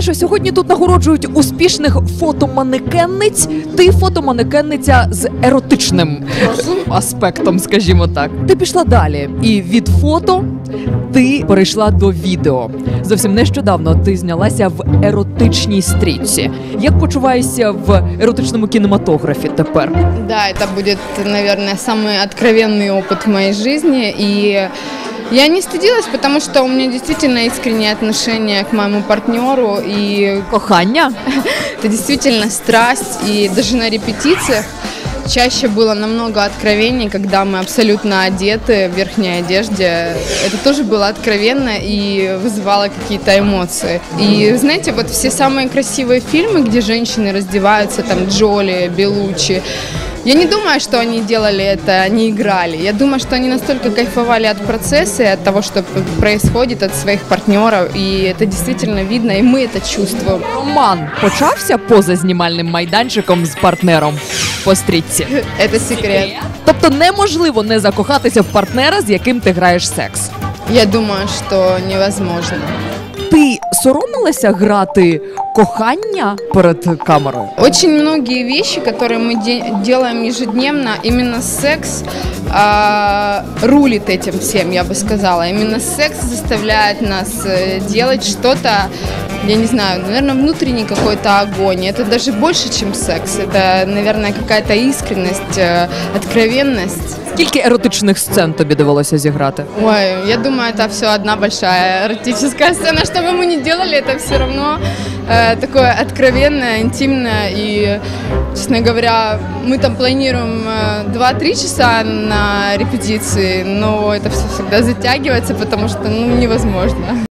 Даша, сьогодні тут нагороджують успішних фотоманекенниць. Ти фотоманекенниця з еротичним аспектом, скажімо так. Ти пішла далі, і від фото ти перейшла до відео. Зовсім нещодавно ти знялася в еротичній стрічці. Як почуваєшся в еротичному кінематографі тепер? Да, это будет, наверное, самый откровенный опыт в моей жизни. И Я не стыдилась, потому что у меня действительно искреннее отношение к моему партнеру. И Кохання? это действительно страсть. И даже на репетициях чаще было намного откровений, когда мы абсолютно одеты в верхней одежде. Это тоже было откровенно и вызывало какие-то эмоции. И знаете, вот все самые красивые фильмы, где женщины раздеваются, там Джоли, Белучи, я не думаю, что они делали это, они играли. Я думаю, что они настолько кайфовали от процесса и от того, что п- происходит от своих партнеров. И это действительно видно, и мы это чувствуем. Роман почався поза знімальним майданчиком з партнером по стрічці. Это секрет. Тобто неможливо не закохатися в партнера, з яким ти граєш секс. Я думаю, что невозможно. Ти соромилася грати кохання перед камерою? Очень многие вещи, которые мы де- делаем ежедневно, именно секс а, рулит этим всем, я бы сказала. Именно секс заставляет нас э, делать что-то, я не знаю, наверное, внутренний какой-то огонь. Это даже больше, чем секс. Это, наверное, какая-то искренность, э, откровенность. Скільки еротичних сцен тобі довелося зіграти? Ой, я думаю, это все одна большая эротическая сцена. Что бы мы ни делали, это все равно э, такое откровенное, интимное. И, честно говоря, мы там планируем э, 2-3 часа на репетиции, но это все всегда затягивается, потому что ну, невозможно.